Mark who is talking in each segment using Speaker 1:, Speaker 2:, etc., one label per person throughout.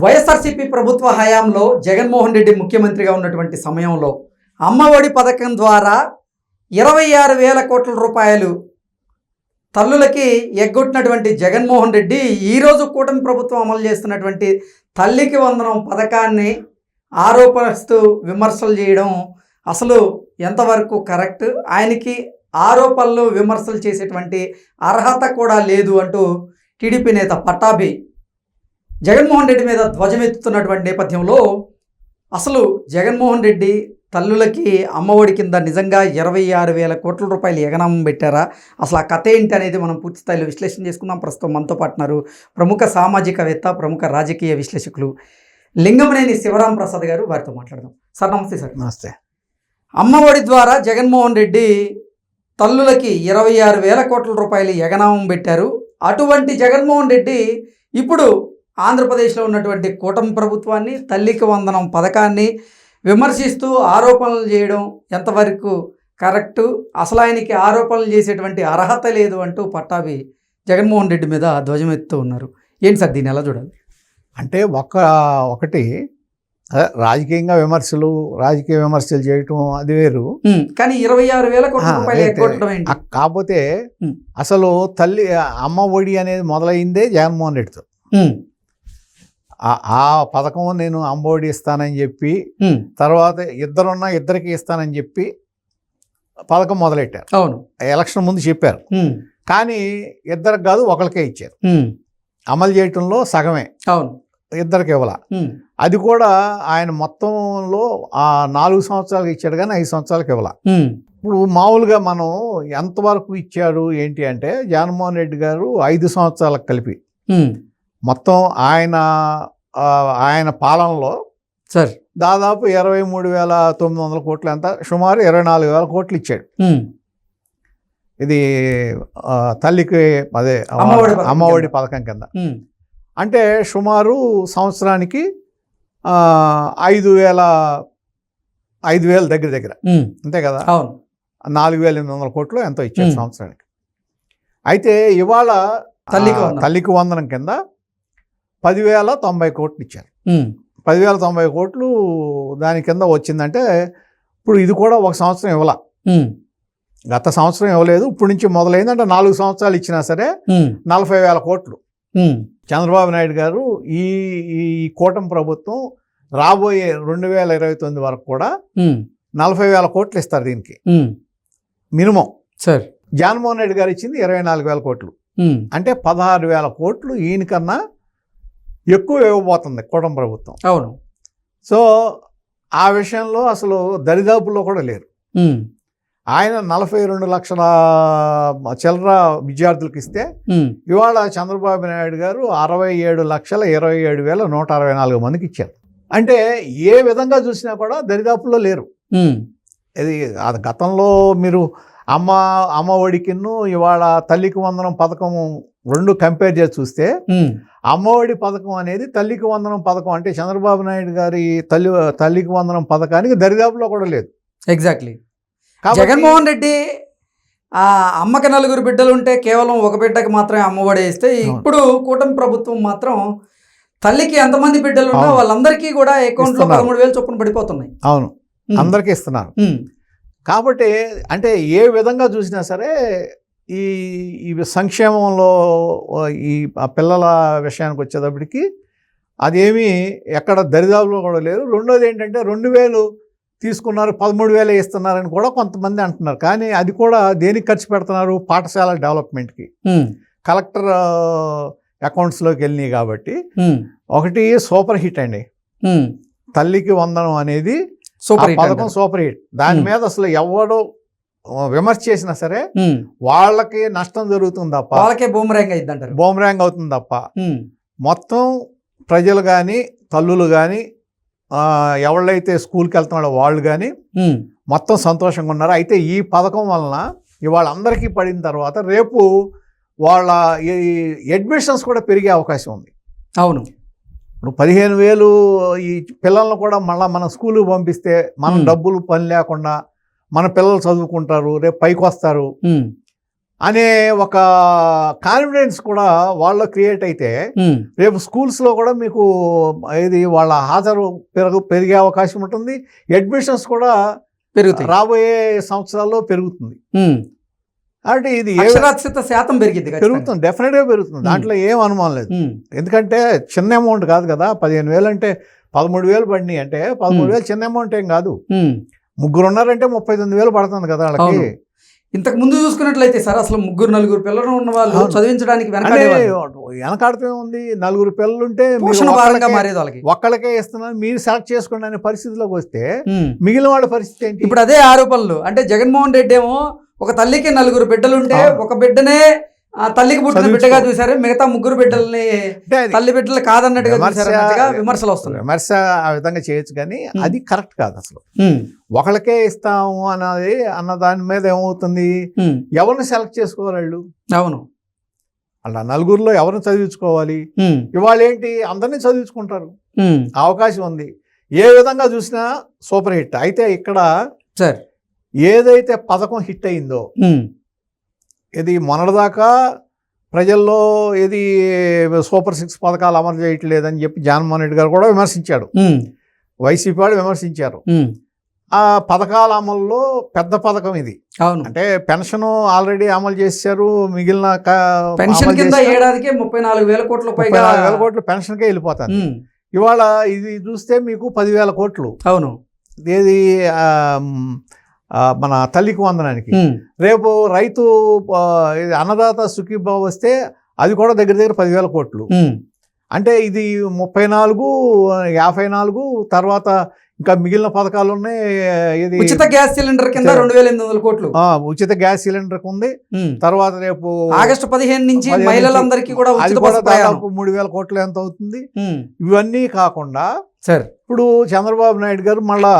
Speaker 1: వైఎస్ఆర్సీపీ ప్రభుత్వ హయాంలో జగన్మోహన్ రెడ్డి ముఖ్యమంత్రిగా ఉన్నటువంటి సమయంలో అమ్మఒడి పథకం ద్వారా ఇరవై ఆరు వేల కోట్ల రూపాయలు తల్లులకి ఎగ్గొట్టినటువంటి జగన్మోహన్ రెడ్డి ఈరోజు కూటమి ప్రభుత్వం అమలు చేస్తున్నటువంటి తల్లికి వందనం పథకాన్ని ఆరోపణిస్తూ విమర్శలు చేయడం అసలు ఎంతవరకు కరెక్ట్? ఆయనకి ఆరోపణలు విమర్శలు చేసేటువంటి అర్హత కూడా లేదు అంటూ టీడీపీ నేత పట్టాభి జగన్మోహన్ రెడ్డి మీద ధ్వజమెత్తుతున్నటువంటి నేపథ్యంలో అసలు జగన్మోహన్ రెడ్డి తల్లులకి అమ్మఒడి కింద నిజంగా ఇరవై ఆరు వేల కోట్ల రూపాయలు ఎగనామం పెట్టారా? అసలు ఆ కథ ఏంటి అనేది మనం పూర్తి స్థాయిలో విశ్లేషణ చేసుకుందాం. ప్రస్తుతం మనతో పాటున్నారు ప్రముఖ సామాజికవేత్త ప్రముఖ రాజకీయ విశ్లేషకులు లింగమనేని శివరాం ప్రసాద్ గారు. వారితో మాట్లాడదాం. సార్ నమస్తే సార్.
Speaker 2: నమస్తే.
Speaker 1: అమ్మఒడి ద్వారా జగన్మోహన్ రెడ్డి తల్లులకి ఇరవై ఆరు వేల కోట్ల రూపాయలు ఎగనామం పెట్టారు. అటువంటి జగన్మోహన్ రెడ్డి ఇప్పుడు ఆంధ్రప్రదేశ్లో ఉన్నటువంటి కూటమి ప్రభుత్వాన్ని తల్లికి వందనం పథకాన్ని విమర్శిస్తూ ఆరోపణలు చేయడం ఎంతవరకు కరెక్టు? అసలు ఆయనకి ఆరోపణలు చేసేటువంటి అర్హత లేదు అంటూ పట్టాభి జగన్మోహన్ రెడ్డి మీద ధ్వజమెత్తుతూ ఉన్నారు. ఏంటి సార్ దీన్ని ఎలా చూడాలి?
Speaker 2: అంటే ఒక ఒకటి రాజకీయంగా విమర్శలు రాజకీయ విమర్శలు చేయటం అది వేరు.
Speaker 1: కానీ ఇరవై ఆరు వేల
Speaker 2: కాకపోతే. అసలు తల్లి అమ్మ ఒడి అనేది మొదలైందే జగన్మోహన్ రెడ్డితో. ఆ- పథకం నేను ఒడి ఇస్తానని చెప్పి తర్వాత ఇద్దరున్నా ఇద్దరికి ఇస్తానని చెప్పి పథకం మొదలెట్టారు.
Speaker 1: అవును.
Speaker 2: ఎలక్షన్ ముందు చెప్పారు. కానీ ఇద్దరికి కాదు ఒకరికే ఇచ్చారు. అమలు చేయటంలో సగమే.
Speaker 1: అవును.
Speaker 2: ఇద్దరికి ఇవ్వాల. అది కూడా ఆయన మొత్తంలో ఆ నాలుగు సంవత్సరాలకు ఇచ్చాడు కానీ ఐదు సంవత్సరాలకు ఇవ్వాల. ఇప్పుడు మామూలుగా మనం ఎంతవరకు ఇచ్చాడు ఏంటి అంటే జగన్మోహన్ రెడ్డి గారు ఐదు సంవత్సరాలకు కలిపి. మొత్తం ఆయన ఆయన పాలనలో
Speaker 1: సార్.
Speaker 2: దాదాపు ఇరవై మూడు వేల తొమ్మిది వందల కోట్లు ఎంత సుమారు ఇరవై నాలుగు వేల కోట్లు ఇచ్చాడు. ఇది తల్లికి అదే
Speaker 1: అమ్మఒడి పథకం కింద.
Speaker 2: పథకం కింద.
Speaker 1: ఉమ్,
Speaker 2: అంటే సుమారు సంవత్సరానికి ఐదు వేల ఐదు వేల దగ్గర దగ్గర. అంతే కదా? నాలుగు వేల ఎనిమిది వందల కోట్లు ఎంతో ఇచ్చారు
Speaker 1: మ్మ్.
Speaker 2: సంవత్సరానికి. అయితే ఇవాళ
Speaker 1: తల్లికి.
Speaker 2: తల్లికి వందనం కింద పదివేల తొంభై కోట్లు ఇచ్చారు. పదివేల తొంభై కోట్లు దాని కింద వచ్చిందంటే ఇప్పుడు ఇది కూడా ఒక సంవత్సరం ఇవ్వాల. గత సంవత్సరం ఇవ్వలేదు. ఇప్పుడు నుంచి మొదలైంది అంటే నాలుగు సంవత్సరాలు ఇచ్చినా సరే నలభై వేల కోట్లు. చంద్రబాబు నాయుడు గారు ఈ ఈ కూటమి ప్రభుత్వం రాబోయే రెండు వేల ఇరవై తొమ్మిది వరకు కూడా నలభై వేల కోట్లు ఇస్తారు దీనికి. మినిమం.
Speaker 1: సార్.
Speaker 2: జగన్మోహన్ రెడ్డి గారు ఇచ్చింది ఇరవై నాలుగు వేల కోట్లు. అంటే పదహారు వేల కోట్లు ఈయనకన్నా ఎక్కువ ఇవ్వబోతుంది కూటమి ప్రభుత్వం.
Speaker 1: అవును.
Speaker 2: సో ఆ విషయంలో అసలు దరిదాపుల్లో కూడా లేరు. ఆయన నలభై రెండు లక్షల చిల్లర విద్యార్థులకు ఇస్తే ఇవాళ చంద్రబాబు నాయుడు గారు అరవై ఏడు లక్షల ఇరవై ఏడు వేల నూట అరవై నాలుగు మందికి ఇచ్చారు. అంటే ఏ విధంగా చూసినా కూడా దరిదాపుల్లో లేరు. ఇది అది గతంలో మీరు అమ్మ అమ్మ ఒడికిన్ను ఇవాళ తల్లికి వందనం పథకం రెండు కంపేర్ చేసి చూస్తే అమ్మఒడి పథకం అనేది తల్లికి వందనం పథకం. అంటే చంద్రబాబు నాయుడు గారి తల్లి తల్లికి వందనం పథకానికి దరిదాపులో కూడా లేదు.
Speaker 1: ఎగ్జాక్ట్లీ జగన్మోహన్ రెడ్డి ఆ అమ్మకి నలుగురు బిడ్డలు ఉంటే కేవలం ఒక బిడ్డకి మాత్రమే అమ్మఒడి వేస్తే ఇప్పుడు కూటమి ప్రభుత్వం మాత్రం తల్లికి ఎంతమంది బిడ్డలు ఉన్నా. వాళ్ళందరికీ కూడా అకౌంట్లో. పదమూడు వేలు చొప్పున పడిపోతున్నాయి.
Speaker 2: అవును. అందరికీ ఇస్తున్నారు. కాబట్టి అంటే ఏ విధంగా చూసినా సరే ఈ ఈ సంక్షేమంలో ఈ ఆ పిల్లల విషయానికి వచ్చేటప్పటికి అదేమీ ఎక్కడ దరిదాపులో కూడా లేదు రెండోది ఏంటంటే రెండు వేలు తీసుకున్నారు పదమూడు వేలే ఇస్తున్నారని కూడా కొంతమంది అంటున్నారు. కానీ అది కూడా దేనికి ఖర్చు పెడుతున్నారు? పాఠశాల డెవలప్మెంట్కి. కలెక్టర్ అకౌంట్స్లోకి వెళ్ళినాయి కాబట్టి ఒకటి సూపర్ హిట్ అండి. తల్లికి వందనం అనేది
Speaker 1: సూపర్ హిట్
Speaker 2: పథకం. Super hit. దాని. మీద అసలు ఎవడు విమర్శ చేసినా సరే వాళ్ళకి నష్టం జరుగుతుంది తప్ప
Speaker 1: వాళ్ళకే బూమరాంగ్ అయింది అంటారు
Speaker 2: బోమరాంగ్ అవుతుంది తప్ప మొత్తం ప్రజలు కానీ తల్లులు కానీ ఎవళ్ళైతే స్కూల్కి వెళ్తున్నాడో వాళ్ళు కానీ మొత్తం సంతోషంగా ఉన్నారు. అయితే ఈ పథకం వలన ఇవాళ అందరికీ పడిన తర్వాత రేపు వాళ్ళ ఈ అడ్మిషన్స్ కూడా పెరిగే అవకాశం ఉంది.
Speaker 1: అవును.
Speaker 2: ఇప్పుడు పదిహేను వేలు ఈ పిల్లల్ని కూడా మళ్ళీ మన స్కూల్కి పంపిస్తే మనం. డబ్బులు పని లేకుండా మన పిల్లలు చదువుకుంటారు రేపు పైకి వస్తారు అనే ఒక కాన్ఫిడెన్స్ కూడా వాళ్ళ క్రియేట్ అయితే రేపు స్కూల్స్లో కూడా మీకు ఇది వాళ్ళ హాజరు పెరుగు పెరిగే అవకాశం ఉంటుంది. అడ్మిషన్స్ కూడా
Speaker 1: పెరుగుతాయి.
Speaker 2: రాబోయే సంవత్సరాల్లో పెరుగుతుంది. అంటే ఇది
Speaker 1: అక్షరాస్యత శాతం పెరిగింది.
Speaker 2: పెరుగుతుంది డెఫినెట్గా పెరుగుతుంది. దాంట్లో ఏం అనుమానం లేదు. ఎందుకంటే చిన్న అమౌంట్ కాదు కదా పదిహేను వేలు అంటే పదమూడు వేలు పడినాయి అంటే పదమూడు వేలు చిన్న అమౌంట్ ఏం కాదు. ముగ్గురు ఉన్నారంటే ముప్పై తొమ్మిది వేలు పడుతుంది కదా వాళ్ళకి.
Speaker 1: ఇంతకు ముందు చూసుకున్నట్లయితే సార్ అసలు ముగ్గురు నలుగురు పిల్లలు ఉన్న వాళ్ళు. చదివించడానికి
Speaker 2: వెనకాడుతూ ఉంది నలుగురు పిల్లలు ఉంటే
Speaker 1: మారేది వాళ్ళకి
Speaker 2: ఒక్కళ్ళకే ఇస్తున్నారు మీరు సెలెక్ట్ చేసుకోండి అనే పరిస్థితిలోకి వస్తే. మిగిలిన వాళ్ళ పరిస్థితి ఏంటి
Speaker 1: ఇప్పుడు అదే ఆరోపణలు అంటే జగన్మోహన్ రెడ్డి ఏమో ఒక తల్లికి నలుగురు బిడ్డలుంటే. ఒక బిడ్డనే తల్లికి పుట్టిన. బిడ్డగా చూసారు మిగతా ముగ్గురు బిడ్డల్ని తల్లి బిడ్డలు కాదన్నట్టుగా చూసారు విమర్శలు వస్తున్నాయి.
Speaker 2: విమర్శ ఆ విధంగా చేయొచ్చు కానీ. అది కరెక్ట్ కాదు అసలు. ఒకళ్ళకే ఇస్తాము అన్నది అన్న దాని మీద ఏమవుతుంది? ఎవరిని సెలెక్ట్ చేసుకోవాలి వాళ్ళు?
Speaker 1: అవును.
Speaker 2: అలా నలుగురిలో ఎవరిని చదివించుకోవాలి? ఇవాళ ఏంటి అందరినీ చదివించుకుంటారు? అవకాశం ఉంది. ఏ విధంగా చూసినా సూపర్ హిట్. అయితే ఇక్కడ
Speaker 1: సార్.
Speaker 2: ఏదైతే పథకం హిట్ అయిందో ఇది మొన్నటిదాకా ప్రజల్లో ఏది సూపర్ సిక్స్ పథకాలు అమలు చేయట్లేదని చెప్పి జగన్మోహన్ రెడ్డి గారు కూడా విమర్శించాడు. వైసీపీ వాళ్ళు విమర్శించారు. ఆ పథకాల అమల్లో పెద్ద పథకం ఇది.
Speaker 1: అవును.
Speaker 2: అంటే పెన్షన్ ఆల్రెడీ అమలు చేశారు మిగిలిన
Speaker 1: పెన్షన్ కింద. ఏడాదికి ముప్పై నాలుగు వేల కోట్ల పైగా
Speaker 2: వేల కోట్లు పెన్షన్కే వెళ్ళిపోతారు ఇవాళ ఇది చూస్తే మీకు పదివేల కోట్లు.
Speaker 1: అవును.
Speaker 2: ఆ, మన తల్లికి వందనానికి. రేపు రైతు అన్నదాత సుఖీభావ వస్తే అది కూడా దగ్గర దగ్గర పదివేల కోట్లు. అంటే ఇది ముప్పై నాలుగు యాభై నాలుగు తర్వాత ఇంకా మిగిలిన పథకాలు ఉన్నాయి ఇది
Speaker 1: ఉచిత గ్యాస్ సిలిండర్ కింద. రెండు వేల ఎనిమిది వందల కోట్లు.
Speaker 2: ఉచిత గ్యాస్ సిలిండర్ ఉంది. తర్వాత రేపు
Speaker 1: ఆగస్టు పదిహేను నుంచి మహిళలందరికీ కూడా
Speaker 2: దాదాపు మూడు వేల కోట్లు ఎంత అవుతుంది ఇవన్నీ కాకుండా
Speaker 1: సార్.
Speaker 2: ఇప్పుడు చంద్రబాబు నాయుడు గారు మళ్ళా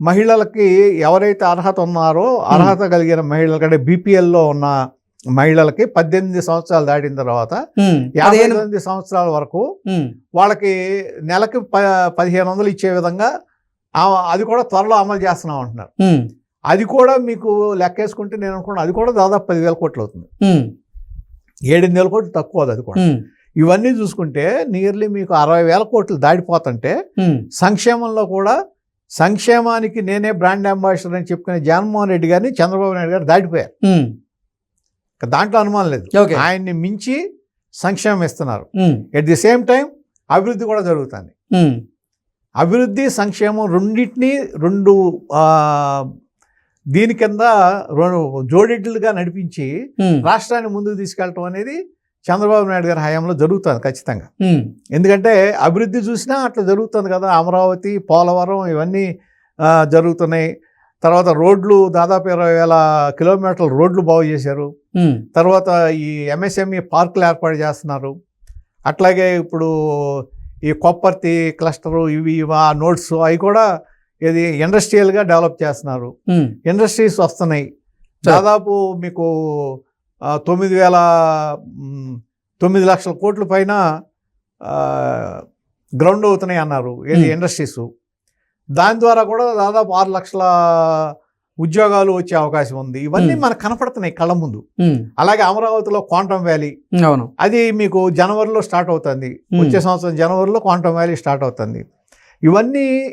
Speaker 2: మహిళలకి ఎవరైతే అర్హత ఉన్నారో అర్హత కలిగిన మహిళలకి అంటే బీపీఎల్లో ఉన్న మహిళలకి పద్దెనిమిది సంవత్సరాలు దాటిన తర్వాత యాభై తొమ్మిది సంవత్సరాల వరకు వాళ్ళకి నెలకి ప పదిహేను వందలు ఇచ్చే విధంగా అది కూడా త్వరలో అమలు చేస్తున్నాం అంటున్నారు. అది కూడా మీకు లెక్కేసుకుంటే నేను అనుకున్నాను అది కూడా దాదాపు పదివేల కోట్లు అవుతుంది. ఏడెనిమిది వేల కోట్లు తక్కువ అది కూడా. ఇవన్నీ చూసుకుంటే నియర్లీ మీకు అరవై వేల కోట్లు దాటిపోతుంటే సంక్షేమంలో కూడా సంక్షేమానికి నేనే బ్రాండ్ అంబాసిడర్ అని చెప్పుకునే జగన్మోహన్ రెడ్డి గారిని చంద్రబాబు నాయుడు గారు దాటిపోయారు. దాంట్లో అనుమానం లేదు. ఆయన్ని మించి సంక్షేమం ఇస్తున్నారు. ఎట్ ది సేమ్ టైం అభివృద్ధి కూడా జరుగుతుంది. అభివృద్ధి సంక్షేమం రెండింటినీ రెండు దీని కింద రెండు జోడిడ్లుగా నడిపించి రాష్ట్రాన్ని ముందుకు తీసుకెళ్ళటం అనేది చంద్రబాబు నాయుడు గారి హయాంలో జరుగుతుంది ఖచ్చితంగా. ఎందుకంటే అభివృద్ధి చూసినా అట్లా జరుగుతుంది కదా అమరావతి పోలవరం ఇవన్నీ జరుగుతున్నాయి. తర్వాత రోడ్లు దాదాపు ఇరవై వేల కిలోమీటర్ల రోడ్లు బాగు చేశారు. తర్వాత ఈ ఎంఎస్ఎంఈ పార్కులు ఏర్పాటు చేస్తున్నారు. అట్లాగే ఇప్పుడు ఈ కొప్పర్తి క్లస్టరు ఇవి ఆ నోట్స్ అవి కూడా ఇది ఇండస్ట్రియల్గా డెవలప్ చేస్తున్నారు. ఇండస్ట్రీస్ వస్తున్నాయి. దాదాపు మీకు తొమ్మిది వేల తొమ్మిది లక్షల కోట్ల పైన గ్రౌండ్ అవుతున్నాయి అన్నారు ఏది. ఇండస్ట్రీస్. దాని ద్వారా కూడా దాదాపు ఆరు లక్షల ఉద్యోగాలు వచ్చే అవకాశం ఉంది. ఇవన్నీ. మనకు కనపడుతున్నాయి కళ్ళ ముందు. అలాగే అమరావతిలో క్వాంటమ్ వ్యాలీ.
Speaker 1: అవును.
Speaker 2: అది మీకు జనవరిలో స్టార్ట్ అవుతుంది. వచ్చే సంవత్సరం జనవరిలో క్వాంటమ్ వ్యాలీ స్టార్ట్ అవుతుంది. ఇవన్నీ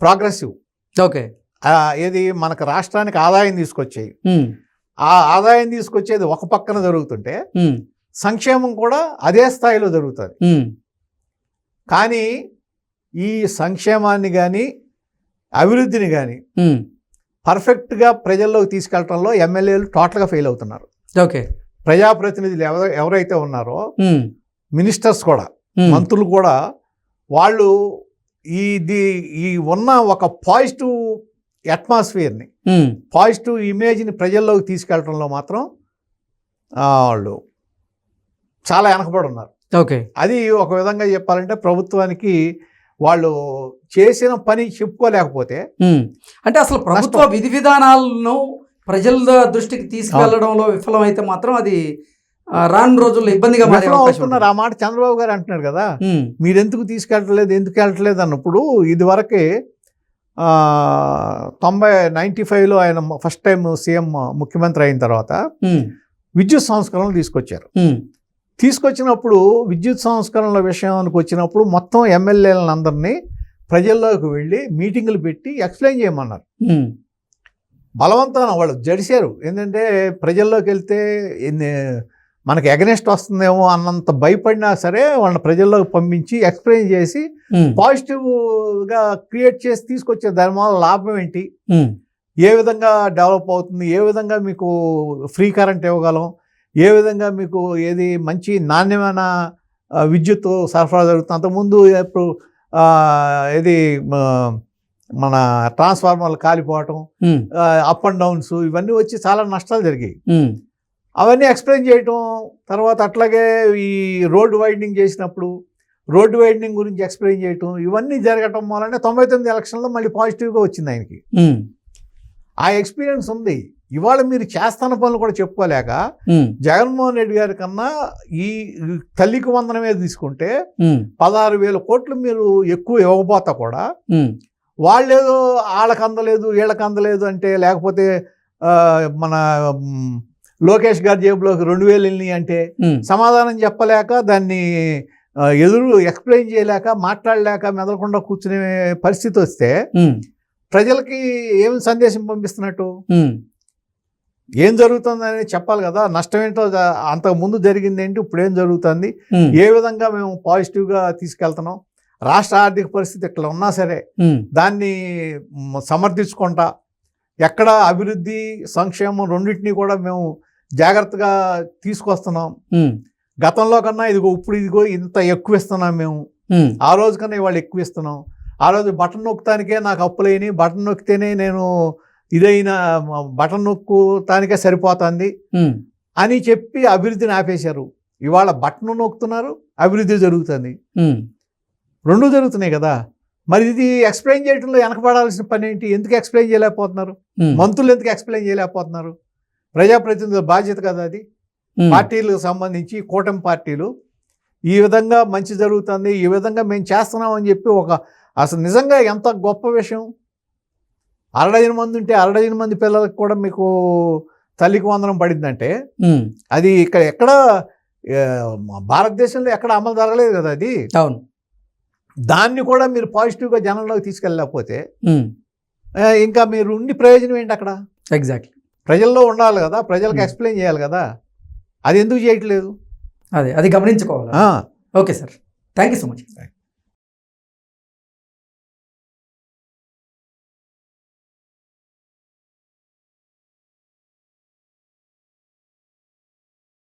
Speaker 2: ప్రోగ్రెసివ్.
Speaker 1: ఓకే.
Speaker 2: ఏది మనకు రాష్ట్రానికి ఆదాయం తీసుకొచ్చాయి. ఆ ఆదాయం తీసుకొచ్చేది ఒక పక్కన జరుగుతుంటే సంక్షేమం కూడా అదే స్థాయిలో జరుగుతుంది. కానీ ఈ సంక్షేమాన్ని కానీ అభివృద్ధిని కానీ పర్ఫెక్ట్గా ప్రజల్లోకి తీసుకెళ్ళటంలో ఎమ్మెల్యేలు టోటల్గా ఫెయిల్ అవుతున్నారు.
Speaker 1: ఓకే.
Speaker 2: ప్రజాప్రతినిధులు ఎవరు ఎవరైతే ఉన్నారో మినిస్టర్స్ కూడా మంత్రులు కూడా వాళ్ళు ఈ ది ఈ ఉన్న ఒక పాజిటివ్ అట్మాస్ఫియర్ని పాజిటివ్ ఇమేజ్ని ప్రజల్లోకి తీసుకెళ్ళటంలో మాత్రం వాళ్ళు చాలా వెనకబడి ఉన్నారు
Speaker 1: ఓకే.
Speaker 2: అది ఒక విధంగా చెప్పాలంటే ప్రభుత్వానికి వాళ్ళు చేసిన పని చెప్పుకోలేకపోతే
Speaker 1: ఉమ్. అంటే అసలు ప్రభుత్వ విధి విధానాలను ప్రజల దృష్టికి తీసుకెళ్ళడంలో విఫలమైతే మాత్రం అది రాను రోజుల్లో ఇబ్బందిగా
Speaker 2: అవుతున్నారు. ఆ మాట చంద్రబాబు గారు అంటున్నారు కదా
Speaker 1: ఉంటుంది. ఉమ్,
Speaker 2: మీరు ఎందుకు తీసుకెళ్ళట్లేదు ఎందుకు వెళ్ళట్లేదు అన్నప్పుడు ఇదివరకే ఆ, తొంభై నైంటీ ఫైవ్లో ఆయన ఫస్ట్ టైం సీఎం ముఖ్యమంత్రి అయిన తర్వాత విద్యుత్ సంస్కరణలు తీసుకొచ్చారు. తీసుకొచ్చినప్పుడు విద్యుత్ సంస్కరణల విషయానికి వచ్చినప్పుడు మొత్తం ఎమ్మెల్యేలను అందరినీ ప్రజల్లోకి వెళ్ళి మీటింగులు పెట్టి ఎక్స్ప్లెయిన్ చేయమన్నారు. బలవంతాన వాళ్ళు జడిశారు. ఏంటంటే ప్రజల్లోకి వెళ్తే ఎన్ని- మనకి ఎగనెస్ట్ వస్తుందేమో అన్నంత భయపడినా సరే వాళ్ళని ప్రజల్లోకి పంపించి ఎక్స్ప్లెయిన్ చేసి పాజిటివ్గా క్రియేట్ చేసి తీసుకొచ్చే దాని వల్ల లాభం ఏంటి? ఏ విధంగా డెవలప్ అవుతుంది? ఏ విధంగా మీకు ఫ్రీ కరెంట్ ఇవ్వగలం? ఏ విధంగా మీకు ఏది మంచి నాణ్యమైన విద్యుత్ సరఫరా జరుగుతుంది? అంతకుముందు ఇప్పుడు ఏది మన ట్రాన్స్ఫార్మర్లు కాలిపోవటం అప్ అండ్ డౌన్స్ ఇవన్నీ వచ్చి చాలా నష్టాలు జరిగాయి. అవన్నీ ఎక్స్ప్లెయిన్ చేయటం తర్వాత అట్లాగే ఈ రోడ్డు వైడనింగ్ చేసినప్పుడు రోడ్డు వైడనింగ్ గురించి ఎక్స్ప్లెయిన్ చేయటం ఇవన్నీ జరగటం వలన తొంభై తొమ్మిది ఎలక్షన్లో మళ్ళీ పాజిటివ్గా వచ్చింది ఆయనకి. ఆ ఎక్స్పీరియన్స్ ఉంది. ఇవాళ మీరు చేస్తున్న పనులు కూడా చెప్పుకోలేక జగన్మోహన్ రెడ్డి గారి కన్నా ఈ తల్లికి వందనం మీద తీసుకుంటే పదహారు వేల కోట్లు మీరు ఎక్కువ ఇవ్వకపోతా కూడా వాళ్ళేదో వాళ్ళకి అందలేదు వీళ్ళకి అందలేదు అంటే లేకపోతే మన లోకేష్ గారి జేబులోకి రెండు వేలు వెళ్ళినాయి అంటే సమాధానం చెప్పలేక దాన్ని ఎదురు ఎక్స్ప్లెయిన్ చేయలేక మాట్లాడలేక మెదలకుండా కూర్చునే పరిస్థితి వస్తే ప్రజలకి ఏం సందేశం పంపిస్తున్నట్టు? ఏం జరుగుతుందని చెప్పాలి కదా. నష్టం ఏంటో అంతకు ముందు జరిగింది ఏంటి ఇప్పుడు ఏం జరుగుతుంది? ఏ విధంగా మేము పాజిటివ్గా తీసుకెళ్తున్నాం? రాష్ట్ర ఆర్థిక పరిస్థితి ఇట్లా ఉన్నా సరే దాన్ని సమర్థించుకుంటా ఎక్కడ అభివృద్ధి సంక్షేమం రెండింటినీ కూడా మేము జాగ్రత్తగా తీసుకొస్తున్నాం. గతంలో కన్నా ఇదిగో ఇప్పుడు ఇదిగో ఇంత ఎక్కువ ఇస్తున్నాం మేము ఆ రోజు కన్నా ఇవాళ ఎక్కువ ఇస్తున్నాం ఆ రోజు బటన్ నొక్కటానికే నాకు అప్పులేని బటన్ నొక్కితేనే నేను ఇదైన బటన్ నొక్కుతానికే సరిపోతుంది అని చెప్పి అభివృద్ధిని ఆపేశారు. ఇవాళ బటన్ నొక్కుతున్నారు అభివృద్ధి జరుగుతుంది. రెండు జరుగుతున్నాయి కదా. మరి ఇది ఎక్స్ప్లెయిన్ చేయడంలో వెనకబడాల్సిన పని ఏంటి ఎందుకు ఎక్స్ప్లెయిన్ చేయలేకపోతున్నారు? మంత్రులు ఎందుకు ఎక్స్ప్లెయిన్ చేయలేకపోతున్నారు? ప్రజాప్రతినిధుల బాధ్యత కదా అది? పార్టీలకు సంబంధించి కూటమి పార్టీలు ఈ విధంగా మంచి జరుగుతుంది ఈ విధంగా మేము చేస్తున్నాం అని చెప్పి ఒక అసలు నిజంగా ఎంత గొప్ప విషయం? అరడజన మంది ఉంటే అరడజన మంది పిల్లలకు కూడా మీకు తల్లికి వందనం పడిందంటే అది ఇక్కడ ఎక్కడ భారతదేశంలో ఎక్కడ అమలు జరగలేదు కదా అది?
Speaker 1: అవును.
Speaker 2: దాన్ని కూడా మీరు పాజిటివ్గా జనంలోకి ఆ, ఇంకా మీరు ఉండి ప్రయోజనం ఏంటి అక్కడ?
Speaker 1: ఎగ్జాక్ట్లీ
Speaker 2: ప్రజల్లో ఉండాలి కదా ప్రజలకు. ఎక్స్ప్లెయిన్ చేయాలి కదా. అది ఎందుకు చేయట్లేదు?
Speaker 1: అదే అది గమనించుకోవాలి. Okay sir. Thank you so much.